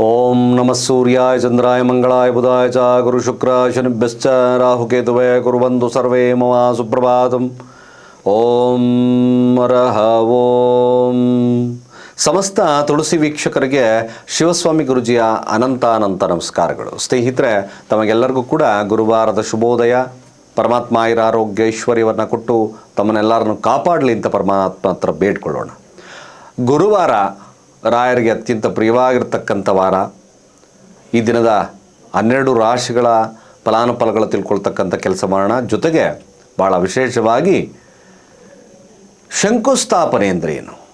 ಓಂ ನಮಃ ಸೂರ್ಯಾಯ ಚಂದ್ರಾಯ ಮಂಗಳಾಯ ಬುಧಾಯ ಚ ಗುರು ಶುಕ್ರ ಶನಿಭ್ಯಶ್ಚ ರಾಹುಕೇತುವೆ ಕುರುವಂತು ಸರ್ವೇ ಮಮ ಸುಪ್ರಭಾತಂ ಓಂ ರಹ ಓಂ ಸಮಸ್ತ ತುಳಸಿ ವೀಕ್ಷಕರಿಗೆ ಶಿವಸ್ವಾಮಿ ಗುರುಜಿಯ ಅನಂತ ಅನಂತ ನಮಸ್ಕಾರಗಳು. ಸ್ನೇಹಿತರೆ, ತಮಗೆಲ್ಲರಿಗೂ ಕೂಡ ಗುರುವಾರದ ಶುಭೋದಯ. ಪರಮಾತ್ಮ ಇರ ಆರೋಗ್ಯ ಐಶ್ವರ್ಯವನ್ನು ಕೊಟ್ಟು ತಮ್ಮನ್ನೆಲ್ಲರನ್ನು ಕಾಪಾಡಲಿ ಅಂತ ಪರಮಾತ್ಮ ಹತ್ರ ಬೇಡ್ಕೊಳ್ಳೋಣ. ಗುರುವಾರ ರಾಯರಿಗೆ ಅತ್ಯಂತ ಪ್ರಿಯವಾಗಿರ್ತಕ್ಕಂಥ ವಾರ. ಈ ದಿನದ ಹನ್ನೆರಡು ರಾಶಿಗಳ ಫಲಾನುಫಲಗಳು ತಿಳ್ಕೊಳ್ತಕ್ಕಂಥ ಕೆಲಸ ಮಾಡೋಣ. ಜೊತೆಗೆ ಭಾಳ ವಿಶೇಷವಾಗಿ ಶಂಕುಸ್ಥಾಪನೆ ಏನು?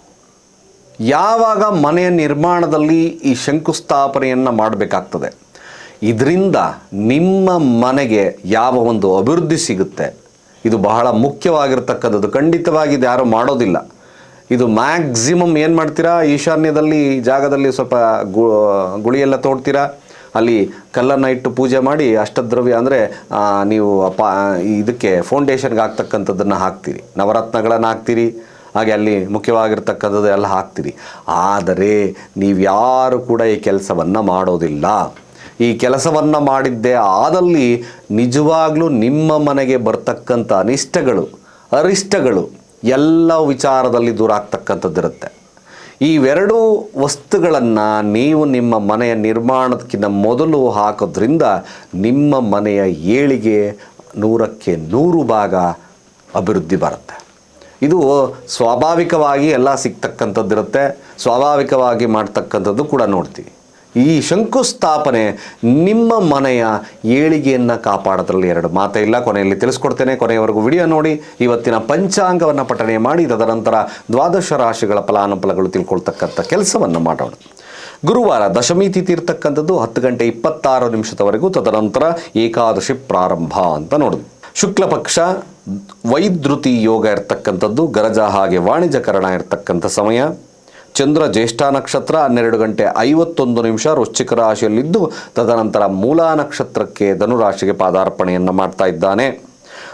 ಯಾವಾಗ ಮನೆಯ ನಿರ್ಮಾಣದಲ್ಲಿ ಈ ಶಂಕುಸ್ಥಾಪನೆಯನ್ನು ಮಾಡಬೇಕಾಗ್ತದೆ. ಇದರಿಂದ ನಿಮ್ಮ ಮನೆಗೆ ಯಾವ ಒಂದು ಅಭಿವೃದ್ಧಿ ಸಿಗುತ್ತೆ. ಇದು ಬಹಳ ಮುಖ್ಯವಾಗಿರ್ತಕ್ಕಂಥದ್ದು. ಖಂಡಿತವಾಗಿ ಇದು ಯಾರೂ ಮಾಡೋದಿಲ್ಲ. ಇದು ಮ್ಯಾಕ್ಸಿಮಮ್ ಏನು ಮಾಡ್ತೀರಾ? ಈಶಾನ್ಯದಲ್ಲಿ ಜಾಗದಲ್ಲಿ ಸ್ವಲ್ಪ ಗು, ಗುಳಿಯೆಲ್ಲ ತೋಡ್ತೀರಾ? ಅಲ್ಲಿ ಕಲ್ಲನ್ನು ಇಟ್ಟು ಪೂಜೆ ಮಾಡಿ ಅಷ್ಟದ್ರವ್ಯ ಅಂದರೆ ನೀವು ಪಾ ಇದಕ್ಕೆ ಫೌಂಡೇಶನ್ಗೆ ಹಾಕ್ತಕ್ಕಂಥದ್ದನ್ನು ಹಾಕ್ತೀರಿ. ನವರತ್ನಗಳನ್ನು ಹಾಕ್ತೀರಿ. ಹಾಗೆ ಅಲ್ಲಿ ಮುಖ್ಯವಾಗಿರ್ತಕ್ಕಂಥದ್ದು ಎಲ್ಲ ಹಾಕ್ತೀರಿ. ಆದರೆ ನೀವು ಯಾರು ಕೂಡ ಈ ಕೆಲಸವನ್ನು ಮಾಡೋದಿಲ್ಲ. ಈ ಕೆಲಸವನ್ನು ಮಾಡಿದ್ದೇ ಆದಲ್ಲಿ ನಿಜವಾಗ್ಲೂ ನಿಮ್ಮ ಮನೆಗೆ ಬರ್ತಕ್ಕಂಥ ಅನಿಷ್ಟಗಳು, ಅರಿಷ್ಟಗಳು ಎಲ್ಲ ವಿಚಾರದಲ್ಲಿ ದೂರ ಆಗ್ತಕ್ಕಂಥದ್ದಿರುತ್ತೆ ಇವೆರಡೂ ವಸ್ತುಗಳನ್ನು ನೀವು ನಿಮ್ಮ ಮನೆಯ ನಿರ್ಮಾಣಕ್ಕಿಂತ ಮೊದಲು ಹಾಕೋದ್ರಿಂದ ನಿಮ್ಮ ಮನೆಯ ಏಳಿಗೆ ನೂರಕ್ಕೆ ನೂರು ಭಾಗ ಅಭಿವೃದ್ಧಿ ಬರುತ್ತೆ. ಇದು ಸ್ವಾಭಾವಿಕವಾಗಿ ಎಲ್ಲ ಸಿಗ್ತಕ್ಕಂಥದ್ದಿರುತ್ತೆ. ಸ್ವಾಭಾವಿಕವಾಗಿ ಮಾಡ್ತಕ್ಕಂಥದ್ದು ಕೂಡ ನೋಡ್ತೀವಿ. ಈ ಶಂಕುಸ್ಥಾಪನೆ ನಿಮ್ಮ ಮನೆಯ ಏಳಿಗೆಯನ್ನು ಕಾಪಾಡೋದ್ರಲ್ಲಿ ಎರಡು ಮಾತೇ ಇಲ್ಲ. ಕೊನೆಯಲ್ಲಿ ತಿಳಿಸ್ಕೊಡ್ತೇನೆ. ಕೊನೆಯವರೆಗೂ ವಿಡಿಯೋ ನೋಡಿ. ಇವತ್ತಿನ ಪಂಚಾಂಗವನ್ನು ಪಠಣೆ ಮಾಡಿ. ತದನಂತರ ದ್ವಾದಶ ರಾಶಿಗಳ ಫಲಾನುಫಲಗಳು ತಿಳ್ಕೊಳ್ತಕ್ಕಂಥ ಕೆಲಸವನ್ನು ಮಾಡೋಣ. ಗುರುವಾರ ದಶಮಿ ತಿಥಿ ಇರ್ತಕ್ಕಂಥದ್ದು ಹತ್ತು ಗಂಟೆ ಇಪ್ಪತ್ತಾರು ನಿಮಿಷದವರೆಗೂ. ತದನಂತರ ಏಕಾದಶಿ ಪ್ರಾರಂಭ ಅಂತ ನೋಡಿದ್ವಿ ಶುಕ್ಲ ಪಕ್ಷ ವೈದ್ರುತಿ ಯೋಗ ಇರ್ತಕ್ಕಂಥದ್ದು, ಗರಜ ಹಾಗೆ ವಾಣಿಜ್ಯಕರಣ ಇರ್ತಕ್ಕಂಥ ಸಮಯ. ಚಂದ್ರ ಜ್ಯೇಷ್ಠ ನಕ್ಷತ್ರ ಹನ್ನೆರಡು ಗಂಟೆ ಐವತ್ತೊಂದು ನಿಮಿಷ ವೃಶ್ಚಿಕ ರಾಶಿಯಲ್ಲಿದ್ದು, ತದನಂತರ ಮೂಲ ನಕ್ಷತ್ರಕ್ಕೆ ಧನುರಾಶಿಗೆ ಪಾದಾರ್ಪಣೆಯನ್ನು ಮಾಡ್ತಾ ಇದ್ದಾನೆ.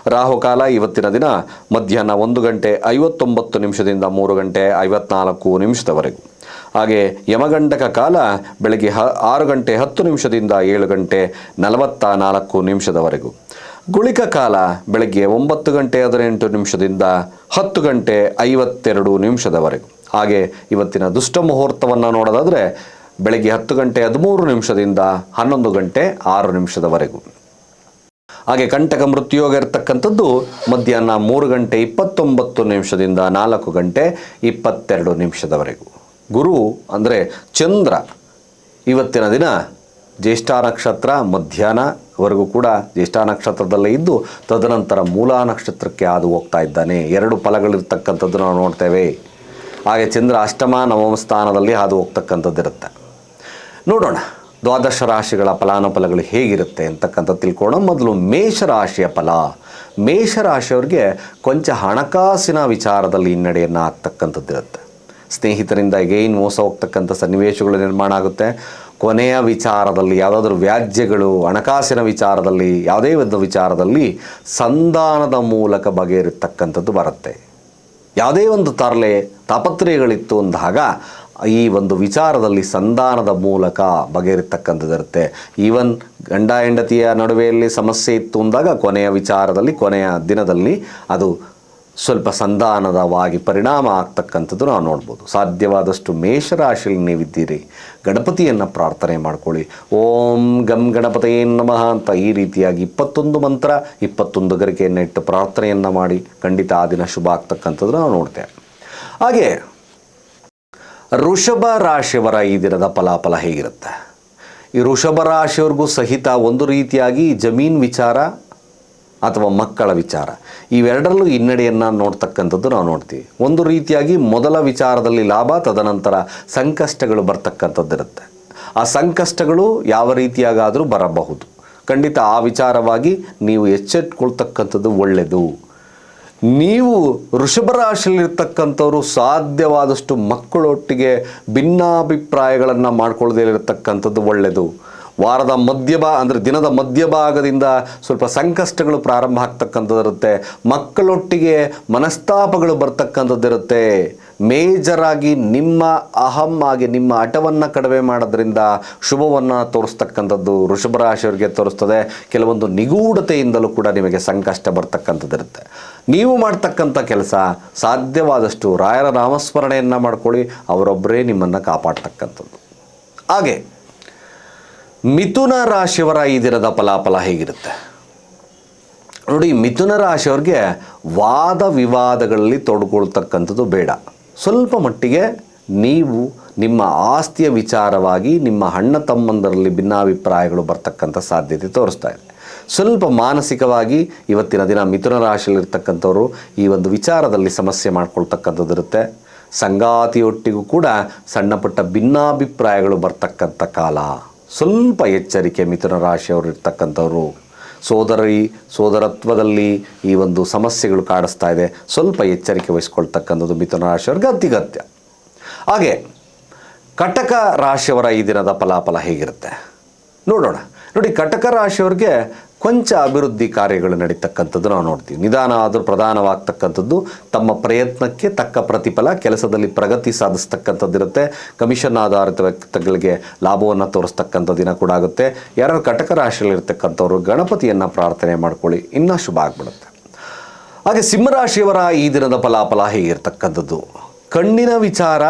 ರಾಹುಕಾಲ ಇವತ್ತಿನ ದಿನ ಮಧ್ಯಾಹ್ನ ಒಂದು ಗಂಟೆ ಐವತ್ತೊಂಬತ್ತು ನಿಮಿಷದಿಂದ ಮೂರು ಗಂಟೆ ಐವತ್ನಾಲ್ಕು ನಿಮಿಷದವರೆಗೂ. ಹಾಗೆ ಯಮಗಂಡಕ ಕಾಲ ಬೆಳಗ್ಗೆ ಹ, ಆರು ಗಂಟೆ ಹತ್ತು ನಿಮಿಷದಿಂದ ಏಳು ಗಂಟೆ ನಲವತ್ತ ನಾಲ್ಕು ನಿಮಿಷದವರೆಗೂ. ಗುಳಿಕ ಕಾಲ ಬೆಳಗ್ಗೆ ಒಂಬತ್ತು ಗಂಟೆ ಹದಿನೆಂಟು ನಿಮಿಷದಿಂದ ಹತ್ತು ಗಂಟೆ ಐವತ್ತೆರಡು ನಿಮಿಷದವರೆಗೂ. ಹಾಗೆ ಇವತ್ತಿನ ದುಷ್ಟ ಮುಹೂರ್ತವನ್ನು ನೋಡೋದಾದರೆ ಬೆಳಗ್ಗೆ ಹತ್ತು ಗಂಟೆ ಹದಿಮೂರು ನಿಮಿಷದಿಂದ ಹನ್ನೊಂದು ಗಂಟೆ ಆರು ನಿಮಿಷದವರೆಗೂ. ಹಾಗೆ ಕಂಟಕ ಮೃತ್ಯುಯೋಗ ಇರತಕ್ಕಂಥದ್ದು ಮಧ್ಯಾಹ್ನ ಮೂರು ಗಂಟೆ ಇಪ್ಪತ್ತೊಂಬತ್ತು ನಿಮಿಷದಿಂದ ನಾಲ್ಕು ಗಂಟೆ ಇಪ್ಪತ್ತೆರಡು ನಿಮಿಷದವರೆಗೂ. ಗುರು ಅಂದರೆ ಚಂದ್ರ ಇವತ್ತಿನ ದಿನ ಜ್ಯೇಷ್ಠ ನಕ್ಷತ್ರ ಮಧ್ಯಾಹ್ನವರೆಗೂ ಕೂಡ ಜ್ಯೇಷ್ಠ ನಕ್ಷತ್ರದಲ್ಲೇ ಇದ್ದು ತದನಂತರ ಮೂಲ ನಕ್ಷತ್ರಕ್ಕೆ ಹಾದು ಹೋಗ್ತಾ ಇದ್ದಾನೆ. ಎರಡು ಫಲಗಳಿರ್ತಕ್ಕಂಥದ್ದು ನಾವು ನೋಡ್ತೇವೆ. ಹಾಗೆ ಚಂದ್ರ ಅಷ್ಟಮ ನವಮ ಸ್ಥಾನದಲ್ಲಿ ಹಾದು ಹೋಗ್ತಕ್ಕಂಥದ್ದಿರುತ್ತೆ ನೋಡೋಣ, ದ್ವಾದಶ ರಾಶಿಗಳ ಫಲಾನುಫಲಗಳು ಹೇಗಿರುತ್ತೆ ಅಂತಕ್ಕಂಥ ತಿಳ್ಕೊಳ್ಳೋಣ. ಮೊದಲು ಮೇಷರಾಶಿಯ ಫಲ. ಮೇಷರಾಶಿಯವ್ರಿಗೆ ಕೊಂಚ ಹಣಕಾಸಿನ ವಿಚಾರದಲ್ಲಿ ಹಿನ್ನಡೆಯನ್ನು ಆಗ್ತಕ್ಕಂಥದ್ದಿರುತ್ತೆ. ಸ್ನೇಹಿತರಿಂದ ಏನು ಮೋಸ ಹೋಗ್ತಕ್ಕಂಥ ಸನ್ನಿವೇಶಗಳು ನಿರ್ಮಾಣ ಆಗುತ್ತೆ. ಕೊನೆಯ ವಿಚಾರದಲ್ಲಿ ಯಾವುದಾದ್ರೂ ವ್ಯಾಜ್ಯಗಳು, ಹಣಕಾಸಿನ ವಿಚಾರದಲ್ಲಿ, ಯಾವುದೇ ಒಂದು ವಿಚಾರದಲ್ಲಿ ಸಂಧಾನದ ಮೂಲಕ ಬಗೆಹರಿತಕ್ಕಂಥದ್ದು ಬರುತ್ತೆ. ಯಾವುದೇ ಒಂದು ತರಲೆ ತಾಪತ್ರಯಗಳಿತ್ತು ಅಂದಾಗ ಈ ಒಂದು ವಿಚಾರದಲ್ಲಿ ಸಂಧಾನದ ಮೂಲಕ ಬಗೆಹರಿತಕ್ಕಂಥದ್ದಿರುತ್ತೆ. ಈವನ್ ಗಂಡ ಹೆಂಡತಿಯ ನಡುವೆಯಲ್ಲಿ ಸಮಸ್ಯೆ ಇತ್ತು ಅಂದಾಗ ಕೊನೆಯ ವಿಚಾರದಲ್ಲಿ, ಕೊನೆಯ ದಿನದಲ್ಲಿ ಅದು ಸ್ವಲ್ಪ ಸಂಧಾನದವಾಗಿ ಪರಿಣಾಮ ಆಗ್ತಕ್ಕಂಥದ್ದು ನಾವು ನೋಡ್ಬೋದು. ಸಾಧ್ಯವಾದಷ್ಟು ಮೇಷರಾಶಿಯಲ್ಲಿ ನೀವಿದ್ದೀರಿ. ಗಣಪತಿಯನ್ನು ಪ್ರಾರ್ಥನೆ ಮಾಡ್ಕೊಳ್ಳಿ. ಓಂ ಗಂ ಗಣಪತಯೇ ನಮಃ ಅಂತ ಈ ರೀತಿಯಾಗಿ ಇಪ್ಪತ್ತೊಂದು ಮಂತ್ರ, ಇಪ್ಪತ್ತೊಂದು ಗರಿಕೆಯನ್ನು ಇಟ್ಟು ಪ್ರಾರ್ಥನೆಯನ್ನು ಮಾಡಿ ಖಂಡಿತ ಆ ದಿನ ಶುಭ ಆಗ್ತಕ್ಕಂಥದ್ದು ನಾವು ನೋಡ್ತೇವೆ. ಹಾಗೆ ಋಷಭ ರಾಶಿಯವರ ಈ ದಿನದ ಫಲಾಫಲ ಹೇಗಿರುತ್ತೆ? ಈ ಋಷಭ ರಾಶಿಯವ್ರಿಗೂ ಸಹಿತ ಒಂದು ರೀತಿಯಾಗಿ ಜಮೀನು ವಿಚಾರ ಅಥವಾ ಮಕ್ಕಳ ವಿಚಾರ. ಇವೆರಡರಲ್ಲೂ ಹಿನ್ನಡೆಯನ್ನು ನೋಡ್ತಕ್ಕಂಥದ್ದು ನಾವು ನೋಡ್ತೀವಿ. ಒಂದು ರೀತಿಯಾಗಿ ಮೊದಲ ವಿಚಾರದಲ್ಲಿ ಲಾಭ, ತದನಂತರ ಸಂಕಷ್ಟಗಳು ಬರ್ತಕ್ಕಂಥದ್ದಿರುತ್ತೆ. ಆ ಸಂಕಷ್ಟಗಳು ಯಾವ ರೀತಿಯಾಗಾದರೂ ಬರಬಹುದು. ಖಂಡಿತ ಆ ವಿಚಾರವಾಗಿ ನೀವು ಎಚ್ಚೆತ್ಕೊಳ್ತಕ್ಕಂಥದ್ದು ಒಳ್ಳೆಯದು. ನೀವು ವೃಷಭ ರಾಶಿಯಲ್ಲಿರ್ತಕ್ಕಂಥವ್ರು ಸಾಧ್ಯವಾದಷ್ಟು ಮಕ್ಕಳೊಟ್ಟಿಗೆ ಭಿನ್ನಾಭಿಪ್ರಾಯಗಳನ್ನು ಮಾಡ್ಕೊಳ್ಳದೇ ಇರತಕ್ಕಂಥದ್ದು ಒಳ್ಳೆಯದು. ವಾರದ ಮಧ್ಯಭಾ ಅಂದರೆ ದಿನದ ಮಧ್ಯಭಾಗದಿಂದ ಸ್ವಲ್ಪ ಸಂಕಷ್ಟಗಳು ಪ್ರಾರಂಭ ಆಗ್ತಕ್ಕಂಥದ್ದಿರುತ್ತೆ. ಮಕ್ಕಳೊಟ್ಟಿಗೆ ಮನಸ್ತಾಪಗಳು ಬರ್ತಕ್ಕಂಥದ್ದಿರುತ್ತೆ. ಮೇಜರಾಗಿ ನಿಮ್ಮ ಅಹಂ ಆಗಿ ನಿಮ್ಮ ಹಠವನ್ನು ಕಡಿಮೆ ಮಾಡೋದ್ರಿಂದ ಶುಭವನ್ನು ತೋರಿಸ್ತಕ್ಕಂಥದ್ದು ವೃಷಭ ರಾಶಿಯವರಿಗೆ ತೋರಿಸ್ತದೆ. ಕೆಲವೊಂದು ನಿಗೂಢತೆಯಿಂದಲೂ ಕೂಡ ನಿಮಗೆ ಸಂಕಷ್ಟ ಬರ್ತಕ್ಕಂಥದ್ದಿರುತ್ತೆ. ನೀವು ಮಾಡ್ತಕ್ಕಂಥ ಕೆಲಸ ಸಾಧ್ಯವಾದಷ್ಟು ರಾಯರ ನಾಮಸ್ಮರಣೆಯನ್ನು ಮಾಡ್ಕೊಳ್ಳಿ ಅವರೊಬ್ಬರೇ ನಿಮ್ಮನ್ನು ಕಾಪಾಡ್ತಕ್ಕಂಥದ್ದು. ಹಾಗೆ ಮಿಥುನ ರಾಶಿಯವರ ಈ ದಿನದ ಫಲಾಫಲ ಹೇಗಿರುತ್ತೆ? ನೋಡಿ, ಮಿಥುನ ರಾಶಿಯವ್ರಿಗೆ ವಾದ ವಿವಾದಗಳಲ್ಲಿ ತೊಡ್ಕೊಳ್ತಕ್ಕಂಥದ್ದು ಬೇಡ. ಸ್ವಲ್ಪ ಮಟ್ಟಿಗೆ ನೀವು ನಿಮ್ಮ ಆಸ್ತಿಯ ವಿಚಾರವಾಗಿ ನಿಮ್ಮ ಅಣ್ಣ ತಮ್ಮಂದರಲ್ಲಿ ಭಿನ್ನಾಭಿಪ್ರಾಯಗಳು ಬರ್ತಕ್ಕಂಥ ಸಾಧ್ಯತೆ ತೋರಿಸ್ತಾ ಇದೆ. ಸ್ವಲ್ಪ ಮಾನಸಿಕವಾಗಿ ಇವತ್ತಿನ ದಿನ ಮಿಥುನ ರಾಶಿಯಲ್ಲಿರ್ತಕ್ಕಂಥವ್ರು ಈ ಒಂದು ವಿಚಾರದಲ್ಲಿ ಸಮಸ್ಯೆ ಮಾಡ್ಕೊಳ್ತಕ್ಕಂಥದ್ದು ಇರುತ್ತೆ. ಸಂಗಾತಿಯೊಟ್ಟಿಗೂ ಕೂಡ ಸಣ್ಣಪುಟ್ಟ ಭಿನ್ನಾಭಿಪ್ರಾಯಗಳು ಬರ್ತಕ್ಕಂಥ ಕಾಲ. ಸ್ವಲ್ಪ ಎಚ್ಚರಿಕೆ ಮಿಥುನ ರಾಶಿಯವರು ಇರ್ತಕ್ಕಂಥವ್ರು ಸೋದರಿ, ಸೋದರತ್ವದಲ್ಲಿ ಈ ಒಂದು ಸಮಸ್ಯೆಗಳು ಕಾಡಿಸ್ತಾ ಇದೆ. ಸ್ವಲ್ಪ ಎಚ್ಚರಿಕೆ ವಹಿಸ್ಕೊಳ್ತಕ್ಕಂಥದ್ದು ಮಿಥುನ ರಾಶಿಯವ್ರಿಗೆ ಅತ್ಯಗತ್ಯ ಹಾಗೆ, ಕಟಕ ರಾಶಿಯವರ ಈ ದಿನದ ಫಲಾಫಲ ಹೇಗಿರುತ್ತೆ? ನೋಡೋಣ. ನೋಡಿ, ಕಟಕ ರಾಶಿಯವ್ರಿಗೆ ಕೊಂಚ ಅಭಿವೃದ್ಧಿ ಕಾರ್ಯಗಳು ನಡೀತಕ್ಕಂಥದ್ದು ನಾವು ನೋಡ್ತೀವಿ. ನಿಧಾನ ಆದರೂ ಪ್ರಧಾನವಾಗ್ತಕ್ಕಂಥದ್ದು, ತಮ್ಮ ಪ್ರಯತ್ನಕ್ಕೆ ತಕ್ಕ ಪ್ರತಿಫಲ, ಕೆಲಸದಲ್ಲಿ ಪ್ರಗತಿ ಸಾಧಿಸ್ತಕ್ಕಂಥದ್ದಿರುತ್ತೆ ಕಮಿಷನ್ ಆಧಾರಿತ ವ್ಯಕ್ತಿಗಳಿಗೆ ಲಾಭವನ್ನು ತೋರಿಸ್ತಕ್ಕಂಥ ದಿನ ಕೂಡ ಆಗುತ್ತೆ. ಯಾರು ಕಟಕ ರಾಶಿಯಲ್ಲಿರ್ತಕ್ಕಂಥವ್ರು, ಗಣಪತಿಯನ್ನು ಪ್ರಾರ್ಥನೆ ಮಾಡ್ಕೊಳ್ಳಿ, ಇನ್ನೂ ಶುಭ ಆಗ್ಬಿಡುತ್ತೆ. ಹಾಗೆ ಸಿಂಹರಾಶಿಯವರ ಈ ದಿನದ ಫಲಾಫಲ ಹೇಗಿರ್ತಕ್ಕಂಥದ್ದು? ಕಣ್ಣಿನ ವಿಚಾರ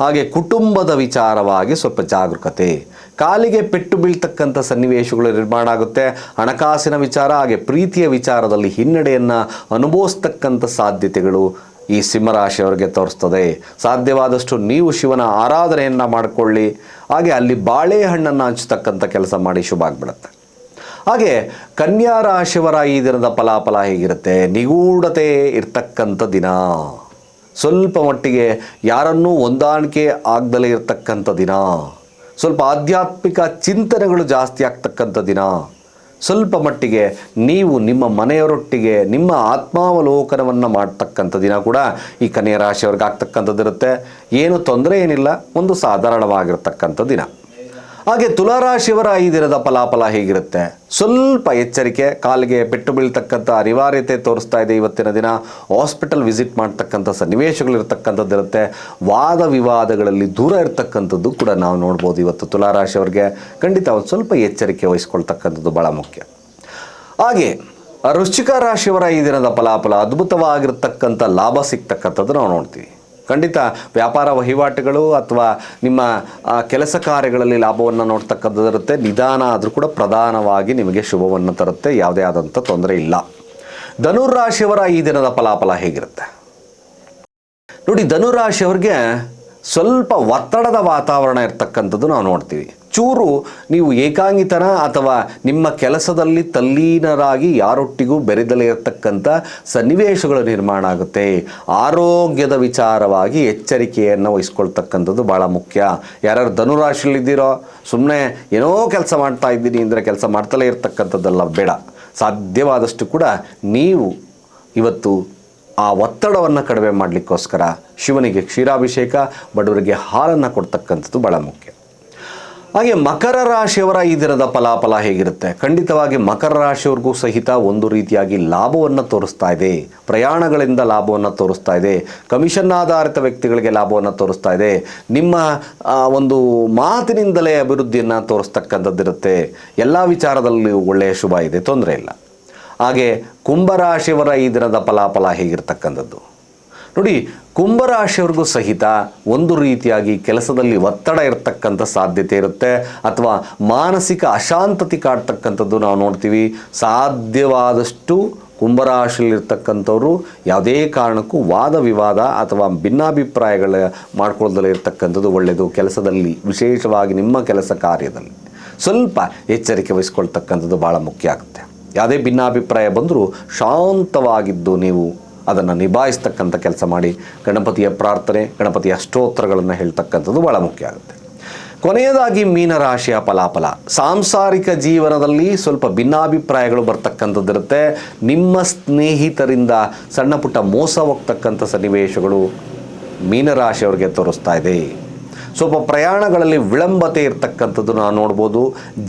ಹಾಗೆ ಕುಟುಂಬದ ವಿಚಾರವಾಗಿ ಸ್ವಲ್ಪ ಜಾಗರೂಕತೆ. ಕಾಲಿಗೆ ಪೆಟ್ಟು ಬೀಳ್ತಕ್ಕಂಥ ಸನ್ನಿವೇಶಗಳು ನಿರ್ಮಾಣ ಆಗುತ್ತೆ. ಹಣಕಾಸಿನ ವಿಚಾರ ಹಾಗೆ ಪ್ರೀತಿಯ ವಿಚಾರದಲ್ಲಿ ಹಿನ್ನಡೆಯನ್ನು ಅನುಭವಿಸ್ತಕ್ಕಂಥ ಸಾಧ್ಯತೆಗಳು ಈ ಸಿಂಹರಾಶಿಯವರಿಗೆ ತೋರಿಸ್ತದೆ. ಸಾಧ್ಯವಾದಷ್ಟು ನೀವು ಶಿವನ ಆರಾಧನೆಯನ್ನು ಮಾಡಿಕೊಳ್ಳಿ. ಹಾಗೆ ಅಲ್ಲಿ ಬಾಳೆಹಣ್ಣನ್ನು ಹಂಚತಕ್ಕಂಥ ಕೆಲಸ ಮಾಡಿ ಶುಭ ಆಗಿಬಿಡುತ್ತೆ. ಹಾಗೆ ಕನ್ಯಾ ರಾಶಿಯವರ ಈ ದಿನದ ಫಲಾಫಲ ಹೇಗಿರುತ್ತೆ? ನಿಗೂಢತೆ ಇರ್ತಕ್ಕಂಥ ದಿನ. ಸ್ವಲ್ಪ ಮಟ್ಟಿಗೆ ಯಾರನ್ನೂ ಹೊಂದಾಣಿಕೆ ಆಗದಲೇ ಇರತಕ್ಕಂಥ ದಿನ. ಸ್ವಲ್ಪ ಆಧ್ಯಾತ್ಮಿಕ ಚಿಂತನೆಗಳು ಜಾಸ್ತಿ ಆಗ್ತಕ್ಕಂಥ ದಿನ. ಸ್ವಲ್ಪ ಮಟ್ಟಿಗೆ ನೀವು ನಿಮ್ಮ ಮನೆಯವರೊಟ್ಟಿಗೆ ನಿಮ್ಮ ಆತ್ಮಾವಲೋಕನವನ್ನು ಮಾಡ್ತಕ್ಕಂಥ ದಿನ ಕೂಡ ಈ ಕನ್ಯಾ ರಾಶಿಯವ್ರಿಗೆ ಆಗ್ತಕ್ಕಂಥದ್ದು ಇರುತ್ತೆ ಏನು ತೊಂದರೆ ಏನಿಲ್ಲ, ಒಂದು ಸಾಧಾರಣವಾಗಿರ್ತಕ್ಕಂಥ ದಿನ. ಹಾಗೆ ತುಲಾರಾಶಿಯವರ ಈ ದಿನದ ಫಲಾಫಲ ಹೇಗಿರುತ್ತೆ? ಸ್ವಲ್ಪ ಎಚ್ಚರಿಕೆ, ಕಾಲಿಗೆ ಪೆಟ್ಟು ಬೀಳ್ತಕ್ಕಂಥ ಅನಿವಾರ್ಯತೆ ತೋರಿಸ್ತಾ ಇದೆ ಇವತ್ತಿನ ದಿನ. ಹಾಸ್ಪಿಟಲ್ ವಿಸಿಟ್ ಮಾಡ್ತಕ್ಕಂಥ ಸನ್ನಿವೇಶಗಳಿರ್ತಕ್ಕಂಥದ್ದು ಇರುತ್ತೆ. ವಾದ ವಿವಾದಗಳಲ್ಲಿ ದೂರ ಇರತಕ್ಕಂಥದ್ದು ಕೂಡ ನಾವು ನೋಡ್ಬೋದು ಇವತ್ತು ತುಲಾರಾಶಿಯವರಿಗೆ. ಖಂಡಿತ ಒಂದು ಸ್ವಲ್ಪ ಎಚ್ಚರಿಕೆ ವಹಿಸ್ಕೊಳ್ತಕ್ಕಂಥದ್ದು ಭಾಳ ಮುಖ್ಯ. ಹಾಗೆ, ವೃಶ್ಚಿಕ ರಾಶಿಯವರ ಈ ದಿನದ ಫಲಾಫಲ ಅದ್ಭುತವಾಗಿರ್ತಕ್ಕಂಥ ಲಾಭ ಸಿಗ್ತಕ್ಕಂಥದ್ದು ನಾವು ನೋಡ್ತೀವಿ. ಖಂಡಿತ ವ್ಯಾಪಾರ ವಹಿವಾಟುಗಳು ಅಥವಾ ನಿಮ್ಮ ಕೆಲಸ ಕಾರ್ಯಗಳಲ್ಲಿ ಲಾಭವನ್ನು ನೋಡ್ತಕ್ಕಂಥದ್ದು ಇರುತ್ತೆ. ನಿಧಾನ ಆದರೂ ಕೂಡ ಪ್ರಧಾನವಾಗಿ ನಿಮಗೆ ಶುಭವನ್ನು ತರುತ್ತೆ. ಯಾವುದೇ ಆದಂಥ ತೊಂದರೆ ಇಲ್ಲ. ಧನುರಾಶಿಯವರ ಈ ದಿನದ ಫಲಾಫಲ ಹೇಗಿರುತ್ತೆ? ನೋಡಿ ಧನುರಾಶಿಯವ್ರಿಗೆ ಸ್ವಲ್ಪ ಒತ್ತಡದ ವಾತಾವರಣ ಇರ್ತಕ್ಕಂಥದ್ದು ನಾವು ನೋಡ್ತೀವಿ. ಚೂರು ನೀವು ಏಕಾಂಗಿತನ ಅಥವಾ ನಿಮ್ಮ ಕೆಲಸದಲ್ಲಿ ತಲ್ಲೀನರಾಗಿ ಯಾರೊಟ್ಟಿಗೂ ಬೆರೆದಲೇ ಇರತಕ್ಕಂಥ ಸನ್ನಿವೇಶಗಳು ನಿರ್ಮಾಣ ಆಗುತ್ತೆ. ಆರೋಗ್ಯದ ವಿಚಾರವಾಗಿ ಎಚ್ಚರಿಕೆಯನ್ನು ವಹಿಸ್ಕೊಳ್ತಕ್ಕಂಥದ್ದು ಭಾಳ ಮುಖ್ಯ. ಯಾರ್ಯಾರು ಧನುರಾಶಿಯಲ್ಲಿದ್ದೀರೋ ಸುಮ್ಮನೆ ಏನೋ ಕೆಲಸ ಮಾಡ್ತಾ ಇದ್ದೀನಿ ಅಂದರೆ ಕೆಲಸ ಮಾಡ್ತಲೇ ಇರತಕ್ಕಂಥದ್ದೆಲ್ಲ ಬೇಡ. ಸಾಧ್ಯವಾದಷ್ಟು ಕೂಡ ನೀವು ಇವತ್ತು ಆ ಒತ್ತಡವನ್ನು ಕಡಿಮೆ ಮಾಡಲಿಕ್ಕೋಸ್ಕರ ಶಿವನಿಗೆ ಕ್ಷೀರಾಭಿಷೇಕ, ಬಡವರಿಗೆ ಹಾಲನ್ನು ಕೊಡ್ತಕ್ಕಂಥದ್ದು ಭಾಳ ಮುಖ್ಯ. ಹಾಗೆ ಮಕರ ರಾಶಿಯವರ ಈ ದಿನದ ಫಲಾಫಲ ಹೇಗಿರುತ್ತೆ? ಖಂಡಿತವಾಗಿ ಮಕರ ರಾಶಿಯವ್ರಿಗೂ ಸಹಿತ ಒಂದು ರೀತಿಯಾಗಿ ಲಾಭವನ್ನು ತೋರಿಸ್ತಾ ಇದೆ. ಪ್ರಯಾಣಗಳಿಂದ ಲಾಭವನ್ನು ತೋರಿಸ್ತಾ ಇದೆ. ಕಮಿಷನ್ ಆಧಾರಿತ ವ್ಯಕ್ತಿಗಳಿಗೆ ಲಾಭವನ್ನು ತೋರಿಸ್ತಾ ಇದೆ. ನಿಮ್ಮ ಒಂದು ಮಾತಿನಿಂದಲೇ ಅಭಿವೃದ್ಧಿಯನ್ನು ತೋರಿಸ್ತಕ್ಕಂಥದ್ದಿರುತ್ತೆ. ಎಲ್ಲ ವಿಚಾರದಲ್ಲಿ ಒಳ್ಳೆಯ ಶುಭ ಇದೆ. ತೊಂದರೆ ಇಲ್ಲ. ಹಾಗೆ ಕುಂಭರಾಶಿಯವರ ಈ ದಿನದ ಫಲಾಫಲ ಹೇಗಿರ್ತಕ್ಕಂಥದ್ದು? ನೋಡಿ ಕುಂಭರಾಶಿಯವ್ರಿಗೂ ಸಹಿತ ಒಂದು ರೀತಿಯಾಗಿ ಕೆಲಸದಲ್ಲಿ ಒತ್ತಡ ಇರತಕ್ಕಂಥ ಸಾಧ್ಯತೆ ಇರುತ್ತೆ. ಅಥವಾ ಮಾನಸಿಕ ಅಶಾಂತತೆ ಕಾಡ್ತಕ್ಕಂಥದ್ದು ನಾವು ನೋಡ್ತೀವಿ. ಸಾಧ್ಯವಾದಷ್ಟು ಕುಂಭರಾಶಿಯಲ್ಲಿರ್ತಕ್ಕಂಥವ್ರು ಯಾವುದೇ ಕಾರಣಕ್ಕೂ ವಾದ ವಿವಾದ ಅಥವಾ ಭಿನ್ನಾಭಿಪ್ರಾಯಗಳ ಮಾಡ್ಕೊಳ್ಳದಲ್ಲೇ ಇರ್ತಕ್ಕಂಥದ್ದು ಒಳ್ಳೆಯದು. ಕೆಲಸದಲ್ಲಿ, ವಿಶೇಷವಾಗಿ ನಿಮ್ಮ ಕೆಲಸ ಕಾರ್ಯದಲ್ಲಿ ಸ್ವಲ್ಪ ಎಚ್ಚರಿಕೆ ವಹಿಸ್ಕೊಳ್ತಕ್ಕಂಥದ್ದು ಭಾಳ ಮುಖ್ಯ ಆಗುತ್ತೆ. ಯಾವುದೇ ಭಿನ್ನಾಭಿಪ್ರಾಯ ಬಂದರೂ ಶಾಂತವಾಗಿದ್ದು ನೀವು ಅದನ್ನು ನಿಭಾಯಿಸ್ತಕ್ಕಂಥ ಕೆಲಸ ಮಾಡಿ ಗಣಪತಿಯ ಪ್ರಾರ್ಥನೆ, ಗಣಪತಿಯ ಸ್ತೋತ್ರಗಳನ್ನು ಹೇಳ್ತಕ್ಕಂಥದ್ದು ಭಾಳ ಮುಖ್ಯ ಆಗುತ್ತೆ. ಕೊನೆಯದಾಗಿ ಮೀನರಾಶಿಯ ಫಲಾಫಲ. ಸಾಂಸಾರಿಕ ಜೀವನದಲ್ಲಿ ಸ್ವಲ್ಪ ಭಿನ್ನಾಭಿಪ್ರಾಯಗಳು ಬರ್ತಕ್ಕಂಥದ್ದಿರುತ್ತೆ. ನಿಮ್ಮ ಸ್ನೇಹಿತರಿಂದ ಸಣ್ಣ ಪುಟ್ಟ ಮೋಸ ಹೋಗ್ತಕ್ಕಂಥ ಸನ್ನಿವೇಶಗಳು ಮೀನರಾಶಿಯವರಿಗೆ ತೋರಿಸ್ತಾ ಇದೆ. ಸ್ವಲ್ಪ ಪ್ರಯಾಣಗಳಲ್ಲಿ ವಿಳಂಬತೆ ಇರ್ತಕ್ಕಂಥದ್ದು ನಾವು ನೋಡ್ಬೋದು.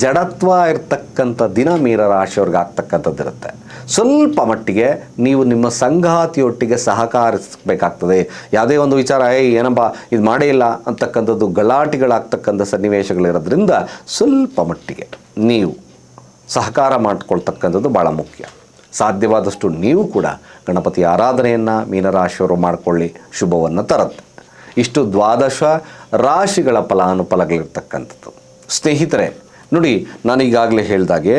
ಜಡತ್ವ ಇರ್ತಕ್ಕಂಥ ದಿನ ಮೀನರಾಶಿಯವ್ರಿಗೆ ಆಗ್ತಕ್ಕಂಥದ್ದು ಇರುತ್ತೆ ಸ್ವಲ್ಪ ಮಟ್ಟಿಗೆ ನೀವು ನಿಮ್ಮ ಸಂಗಾತಿಯೊಟ್ಟಿಗೆ ಸಹಕರಿಸಬೇಕಾಗ್ತದೆ. ಯಾವುದೇ ಒಂದು ವಿಚಾರ, ಏ ಏನಪ್ಪ ಇದು ಮಾಡೇ ಇಲ್ಲ, ಅಂತಕ್ಕಂಥದ್ದು ಗಲಾಟೆಗಳಾಗ್ತಕ್ಕಂಥ ಸನ್ನಿವೇಶಗಳಿರೋದ್ರಿಂದ ಸ್ವಲ್ಪ ಮಟ್ಟಿಗೆ ನೀವು ಸಹಕಾರ ಮಾಡಿಕೊಳ್ತಕ್ಕಂಥದ್ದು ಭಾಳ ಮುಖ್ಯ. ಸಾಧ್ಯವಾದಷ್ಟು ನೀವು ಕೂಡ ಗಣಪತಿ ಆರಾಧನೆಯನ್ನು ಮೀನರಾಶಿಯವರು ಮಾಡಿಕೊಳ್ಳಿ, ಶುಭವನ್ನು ತರುತ್ತೆ. ಇಷ್ಟು ದ್ವಾದಶ ರಾಶಿಗಳ ಫಲಾನುಫಲಗಳಿರ್ತಕ್ಕಂಥದ್ದು. ಸ್ನೇಹಿತರೆ, ನೋಡಿ ನಾನು ನಾನೀಗಾಗಲೇ ಹೇಳಿದಾಗೆ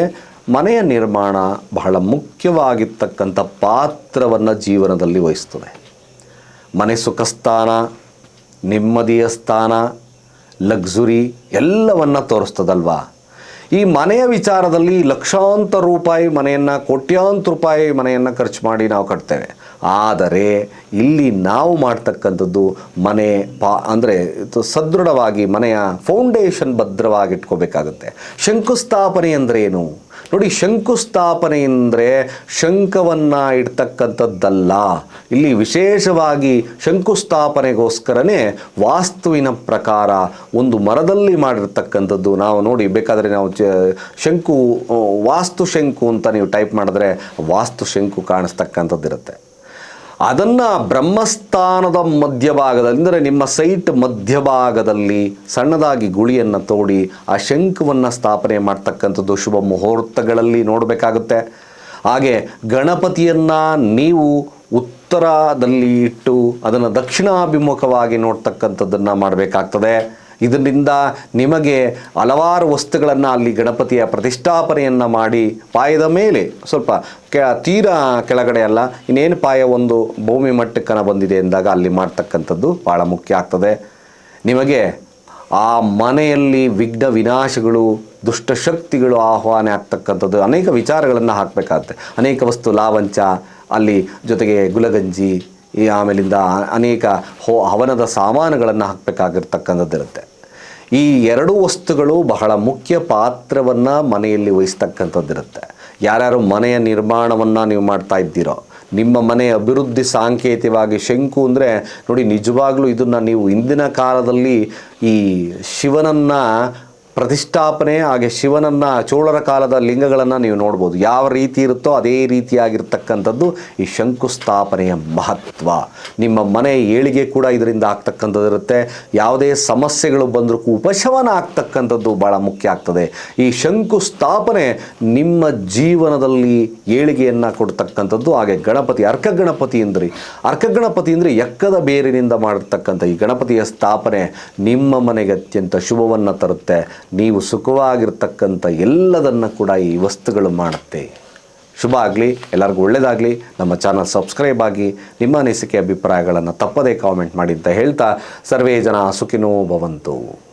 ಮನೆಯ ನಿರ್ಮಾಣ ಬಹಳ ಮುಖ್ಯವಾಗಿರ್ತಕ್ಕಂಥ ಪಾತ್ರವನ್ನು ಜೀವನದಲ್ಲಿ ವಹಿಸ್ತದೆ. ಮನೆ ಸುಖಸ್ಥಾನ ನೆಮ್ಮದಿಯ ಸ್ಥಾನ, ಲಕ್ಸುರಿ ಎಲ್ಲವನ್ನು ತೋರಿಸ್ತದಲ್ವಾ? ಈ ಮನೆಯ ವಿಚಾರದಲ್ಲಿ ಲಕ್ಷಾಂತರ ರೂಪಾಯಿ ಮನೆಯನ್ನು, ಕೋಟ್ಯಾಂತರ ರೂಪಾಯಿ ಮನೆಯನ್ನು ಖರ್ಚು ಮಾಡಿ ನಾವು ಕಟ್ತೇವೆ. ಆದರೆ ಇಲ್ಲಿ ನಾವು ಮಾಡ್ತಕ್ಕಂಥದ್ದು ಮನೆ ಪಾ ಅಂದರೆ ಸದೃಢವಾಗಿ ಮನೆಯ ಫೌಂಡೇಶನ್ ಭದ್ರವಾಗಿ ಇಟ್ಕೋಬೇಕಾಗುತ್ತೆ ಶಂಕುಸ್ಥಾಪನೆ ಅಂದರೆ ಏನು? ನೋಡಿ, ಶಂಕುಸ್ಥಾಪನೆ ಅಂದರೆ ಶಂಕವನ್ನು ಇಡ್ತಕ್ಕಂಥದ್ದಲ್ಲ. ಇಲ್ಲಿ ವಿಶೇಷವಾಗಿ ಶಂಕುಸ್ಥಾಪನೆಗೋಸ್ಕರನೇ ವಾಸ್ತುವಿನ ಪ್ರಕಾರ ಒಂದು ಮರದಲ್ಲಿ ಮಾಡಿರ್ತಕ್ಕಂಥದ್ದು. ನಾವು ನೋಡಿ, ಬೇಕಾದರೆ ನಾವು ಶಂಕು, ವಾಸ್ತು ಶಂಕು ಅಂತ ನೀವು ಟೈಪ್ ಮಾಡಿದ್ರೆ ವಾಸ್ತು ಶಂಕು ಕಾಣಿಸ್ತಕ್ಕಂಥದ್ದಿರುತ್ತೆ. ಅದನ್ನು ಬ್ರಹ್ಮಸ್ಥಾನದ ಮಧ್ಯಭಾಗದಲ್ಲಿ, ಅಂದರೆ ನಿಮ್ಮ ಸೈಟ್ ಮಧ್ಯಭಾಗದಲ್ಲಿ ಸಣ್ಣದಾಗಿ ಗುಳಿಯನ್ನು ತೋಡಿ ಆ ಶಂಕುವನ್ನು ಸ್ಥಾಪನೆ ಮಾಡ್ತಕ್ಕಂಥದ್ದು ಶುಭ ಮುಹೂರ್ತಗಳಲ್ಲಿ ನೋಡಬೇಕಾಗುತ್ತೆ. ಹಾಗೆ ಗಣಪತಿಯನ್ನು ನೀವು ಉತ್ತರದಲ್ಲಿ ಇಟ್ಟು ಅದನ್ನು ದಕ್ಷಿಣಾಭಿಮುಖವಾಗಿ ನೋಡ್ತಕ್ಕಂಥದ್ದನ್ನು ಮಾಡಬೇಕಾಗ್ತದೆ. ಇದರಿಂದ ನಿಮಗೆ ಹಲವಾರು ವಸ್ತುಗಳನ್ನು ಅಲ್ಲಿ ಗಣಪತಿಯ ಪ್ರತಿಷ್ಠಾಪನೆಯನ್ನು ಮಾಡಿ ಪಾಯದ ಮೇಲೆ ಸ್ವಲ್ಪ ಕೆ, ತೀರ ಕೆಳಗಡೆ ಅಲ್ಲ, ಇನ್ನೇನು ಪಾಯ ಒಂದು ಭೂಮಿ ಮಟ್ಟಕ್ಕನ ಬಂದಿದೆ ಎಂದಾಗ ಅಲ್ಲಿ ಮಾಡ್ತಕ್ಕಂಥದ್ದು ಭಾಳ ಮುಖ್ಯ ಆಗ್ತದೆ. ನಿಮಗೆ ಆ ಮನೆಯಲ್ಲಿ ವಿಘ್ನ ವಿನಾಶಗಳು ದುಷ್ಟಶಕ್ತಿಗಳು ಆಹ್ವಾನ ಆಗ್ತಕ್ಕಂಥದ್ದು ಅನೇಕ ವಿಚಾರಗಳನ್ನು ಹಾಕಬೇಕಾಗುತ್ತೆ. ಅನೇಕ ವಸ್ತು ಲಾವಂಚ, ಅಲ್ಲಿ ಜೊತೆಗೆ ಗುಲಗಂಜಿ ಈ ಆಮೇಲಿಂದ ಅನೇಕ ಹೋ ಹವನದ ಸಾಮಾನುಗಳನ್ನು ಹಾಕಬೇಕಾಗಿರ್ತಕ್ಕಂಥದ್ದಿರುತ್ತೆ. ಈ ಎರಡು ವಸ್ತುಗಳು ಬಹಳ ಮುಖ್ಯ ಪಾತ್ರವನ್ನು ಮನೆಯಲ್ಲಿ ವಹಿಸ್ತಕ್ಕಂಥದ್ದಿರುತ್ತೆ. ಯಾರ್ಯಾರು ಮನೆಯ ನಿರ್ಮಾಣವನ್ನು ನೀವು ಮಾಡ್ತಾ ಇದ್ದೀರೋ, ನಿಮ್ಮ ಮನೆಯ ಅಭಿವೃದ್ಧಿ ಸಾಂಕೇತಿಕವಾಗಿ ಶಂಕು ಅಂದರೆ, ನೋಡಿ ನಿಜವಾಗ್ಲೂ ಇದನ್ನು ನೀವು ಇಂದಿನ ಕಾಲದಲ್ಲಿ ಈ ಶಿವನನ್ನು ಪ್ರತಿಷ್ಠಾಪನೆ ಹಾಗೆ ಶಿವನನ್ನು ಚೋಳರ ಕಾಲದ ಲಿಂಗಗಳನ್ನು ನೀವು ನೋಡ್ಬೋದು. ಯಾವ ರೀತಿ ಇರುತ್ತೋ ಅದೇ ರೀತಿಯಾಗಿರ್ತಕ್ಕಂಥದ್ದು ಈ ಶಂಕುಸ್ಥಾಪನೆಯ ಮಹತ್ವ. ನಿಮ್ಮ ಮನೆ ಏಳಿಗೆ ಕೂಡ ಇದರಿಂದ ಆಗ್ತಕ್ಕಂಥದ್ದು ಇರುತ್ತೆ. ಯಾವುದೇ ಸಮಸ್ಯೆಗಳು ಬಂದರೂ ಉಪಶಮನ ಆಗ್ತಕ್ಕಂಥದ್ದು ಭಾಳ ಮುಖ್ಯ ಆಗ್ತದೆ. ಈ ಶಂಕುಸ್ಥಾಪನೆ ನಿಮ್ಮ ಜೀವನದಲ್ಲಿ ಏಳಿಗೆಯನ್ನು ಕೊಡ್ತಕ್ಕಂಥದ್ದು. ಹಾಗೆ ಗಣಪತಿ ಅರ್ಕ ಗಣಪತಿ ಅಂದ್ರಿ ಅರ್ಕ ಗಣಪತಿ ಅಂದರೆ ಎಕ್ಕದ ಬೇರಿನಿಂದ ಮಾಡಿರ್ತಕ್ಕಂಥ ಈ ಗಣಪತಿಯ ಸ್ಥಾಪನೆ ನಿಮ್ಮ ಮನೆಗೆ ಅತ್ಯಂತ ಶುಭವನ್ನು ತರುತ್ತೆ. ನೀವು ಸುಖವಾಗಿರ್ತಕ್ಕಂಥ ಎಲ್ಲದನ್ನು ಕೂಡ ಈ ವಸ್ತುಗಳು ಮಾಡುತ್ತೆ. ಶುಭ ಆಗಲಿ, ಎಲ್ಲರಿಗೂ ಒಳ್ಳೆಯದಾಗಲಿ ನಮ್ಮ ಚಾನಲ್ ಸಬ್ಸ್ಕ್ರೈಬ್ ಆಗಿ, ನಿಮ್ಮ ಅನಿಸಿಕೆ ಅಭಿಪ್ರಾಯಗಳನ್ನು ತಪ್ಪದೇ ಕಾಮೆಂಟ್ ಮಾಡಿ ಅಂತ ಹೇಳ್ತಾ, ಸರ್ವೇ ಜನ ಸುಖಿನೋ ಭವಂತು.